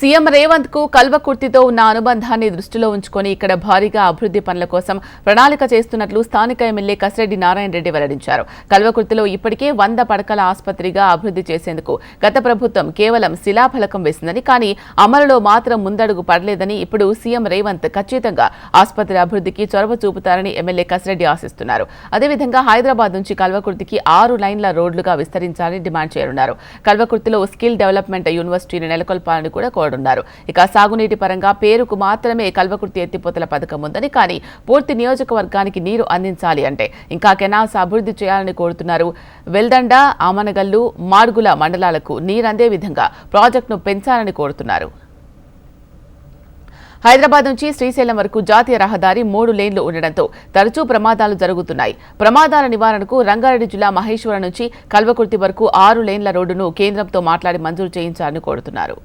CM రేవంత్కు కల్వకుర్తితో ఉన్న అనుబంధాన్ని దృష్టిలో ఉంచుకొని ఇక్కడ భారీగా అభివృద్ధి పనుల కోసం ప్రణాళిక చేస్తున్నట్లు స్థానిక ఎమ్మెల్యే కసిరెడ్డి నారాయణ రెడ్డి వెల్లడించారు. కల్వకుర్తిలో ఇప్పటికే వంద పడకల ఆసుపత్రిగా అభివృద్ధి చేసేందుకు గత ప్రభుత్వం కేవలం శిలాఫలకం వేసిందని కానీ అమలులో మాత్రం ముందడుగు పడలేదని ఇప్పుడు సీఎం రేవంత్ ఖచ్చితంగా ఆసుపత్రి అభివృద్ధికి చొరవ చూపుతారని ఎమ్మెల్యే కసిరెడ్డి ఆశిస్తున్నారు. అదేవిధంగా హైదరాబాద్ నుంచి కల్వకుర్తికి ఆరు లైన్ల రోడ్లుగా విస్తరించాలని డిమాండ్ చేయనున్నారు. కల్వకుర్తిలో స్కిల్ డెవలప్మెంట్ యూనివర్సిటీని నెలకొల్పాలని కూడా కోరున్నారు ఇక సాగునీటి పరంగా పేరుకు మాత్రమే కల్వకుర్తి ఎత్తిపోతల పథకం ఉందని కానీ పూర్తి నియోజకవర్గానికి నీరు అందించాలి అంటే ఇంకా కెనాల్స్ అభివృద్ధి చేయాలని కోరుతున్నారు. వెల్దండ ఆమనగల్లు మాడుగుల మండలాలకు నీరందే విధంగా ప్రాజెక్టును పెంచాలని కోరుతున్నారు. హైదరాబాద్ నుంచి శ్రీశైలం వరకు జాతీయ రహదారి మూడు లేన్లు ఉండడంతో తరచూ ప్రమాదాలు జరుగుతున్నాయి. ప్రమాదాల నివారణకు రంగారెడ్డి జిల్లా మహేశ్వరం నుంచి కల్వకుర్తి వరకు ఆరు లేన్ల రోడ్డును కేంద్రంతో మాట్లాడి మంజూరు చేయించాలని కోరుతున్నారు.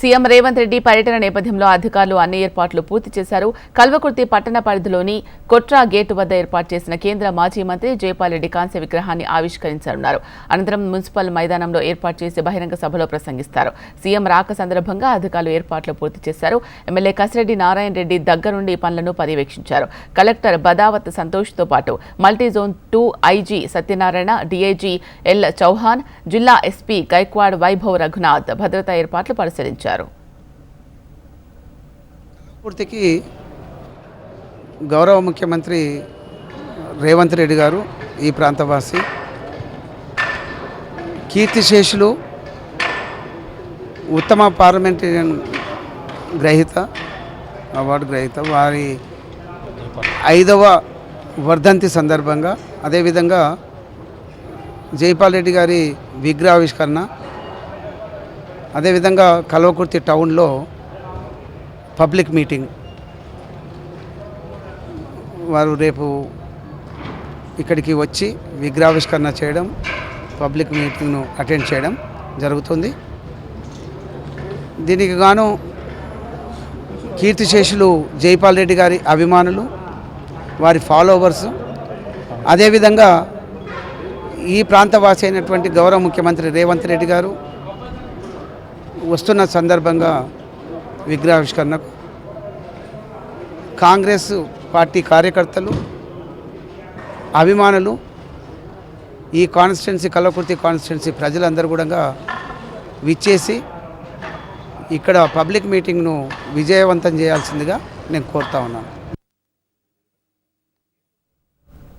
సీఎం రేవంత్ రెడ్డి పర్యటన నేపథ్యంలో అధికారులు అన్ని ఏర్పాట్లు పూర్తి చేశారు. కల్వకుర్తి పట్టణ పరిధిలోని కొట్రా గేటు వద్ద ఏర్పాటు చేసిన కేంద్ర మాజీ మంత్రి జయపాల్రెడ్డి కాంస్య విగ్రహాన్ని ఆవిష్కరించనున్నారు అనంతరం మున్సిపల్ మైదానంలో ఏర్పాటు చేసే బహిరంగ సభలో ప్రసంగిస్తారు. సీఎం రాక సందర్భంగా అధికారులు ఏర్పాట్లు పూర్తి చేశారు. ఎమ్మెల్యే కసిరెడ్డి నారాయణ రెడ్డి దగ్గరుండి పనులను పర్యవేక్షించారు. కలెక్టర్ బదావత్ సంతోష్తో పాటు multi zone two IG Satyanarayana DIG L Chauhan జిల్లా ఎస్పీ గైక్వాడ్ వైభవ్ రఘునాథ్ భద్రతా ఏర్పాట్లు పరిశీలించారు. పూర్తికి గౌరవ ముఖ్యమంత్రి రేవంత్ రెడ్డి గారు ఈ ప్రాంతవాసి కీర్తిశేషులు ఉత్తమ పార్లమెంటేరియన్ గ్రహీత అవార్డు గ్రహీత వారి ఐదవ వర్ధంతి సందర్భంగా అదేవిధంగా జైపాల్ రెడ్డి గారి విగ్రహావిష్కరణ అదేవిధంగా కల్వకుర్తి టౌన్లో పబ్లిక్ మీటింగ్. వారు రేపు ఇక్కడికి వచ్చి విగ్రహావిష్కరణ చేయడం పబ్లిక్ మీటింగ్ను అటెండ్ చేయడం జరుగుతుంది. దీనికి గాను కీర్తిశేషులు జైపాల్ రెడ్డి గారి అభిమానులు వారి ఫాలోవర్స్ అదేవిధంగా ఈ ప్రాంతవాసి అయినటువంటి గౌరవ ముఖ్యమంత్రి రేవంత్ రెడ్డి గారు వస్తున్న సందర్భంగా విగ్రహావిష్కరణకు కాంగ్రెస్ పార్టీ కార్యకర్తలు అభిమానులు ఈ కాన్స్టిట్యున్సీ కల్లకుర్తి కాన్స్టిట్యున్సీ ప్రజలందరూ కూడా విచ్చేసి ఇక్కడ పబ్లిక్ మీటింగ్ను విజయవంతం చేయాల్సిందిగా నేను కోరుతా ఉన్నాను.